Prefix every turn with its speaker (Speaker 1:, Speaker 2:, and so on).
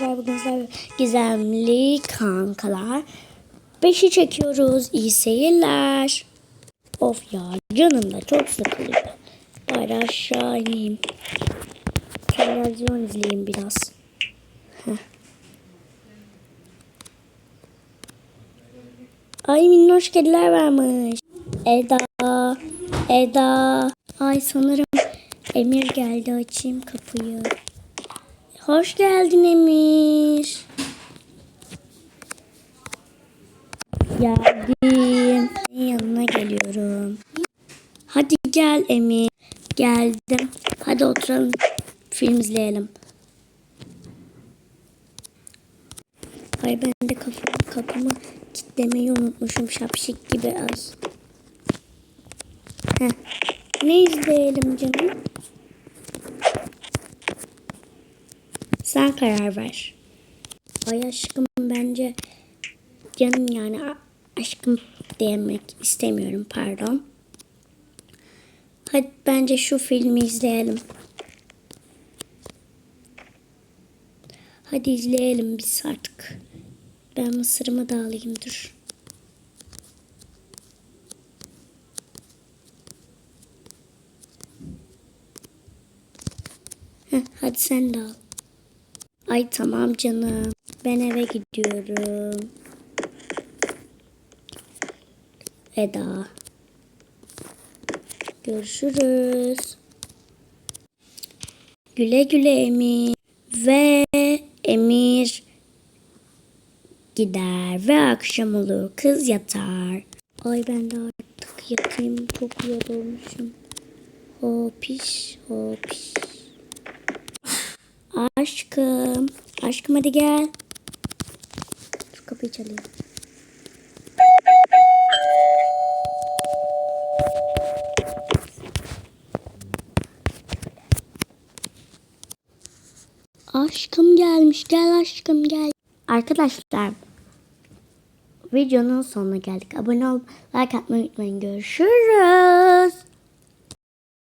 Speaker 1: Arkadaşlar bugün sizlerle gizemli kankalar. Beşi çekiyoruz. İyi seyirler. Of ya canım da çok sıkılıyor. Bari aşağı ineyim. Televizyon izleyeyim biraz. Heh. Ay minnoş kediler varmış. Eda. Eda. Ay sanırım Emir geldi açayım kapıyı. Hoş geldin Emir. Geldim. Yanına geliyorum. Hadi gel Emir. Geldim. Hadi oturalım. Film izleyelim. Ay ben de kapımı, kapımı kilitlemeyi unutmuşum şapşik gibi az. Heh. Ne izleyelim canım? Sen karar ver. Ay aşkım bence canım yani aşkım demek istemiyorum pardon. Hadi bence şu filmi izleyelim. Hadi izleyelim biz artık. Ben mısırımı da alayım dur. Heh, hadi sen de al. Ay tamam canım. Ben eve gidiyorum. Eda. Görüşürüz. Güle güle Emir. Ve Emir gider ve akşam olur. Kız yatar. Ay ben de artık yatayım. Çok yorulmuşum. Hopiş hopiş. Aşkım. Aşkım hadi gel. Şu kapıyı çalayım. Aşkım gelmiş. Gel aşkım gel. Arkadaşlar videonun sonuna geldik. Abone olup like atmayı unutmayın. Görüşürüz.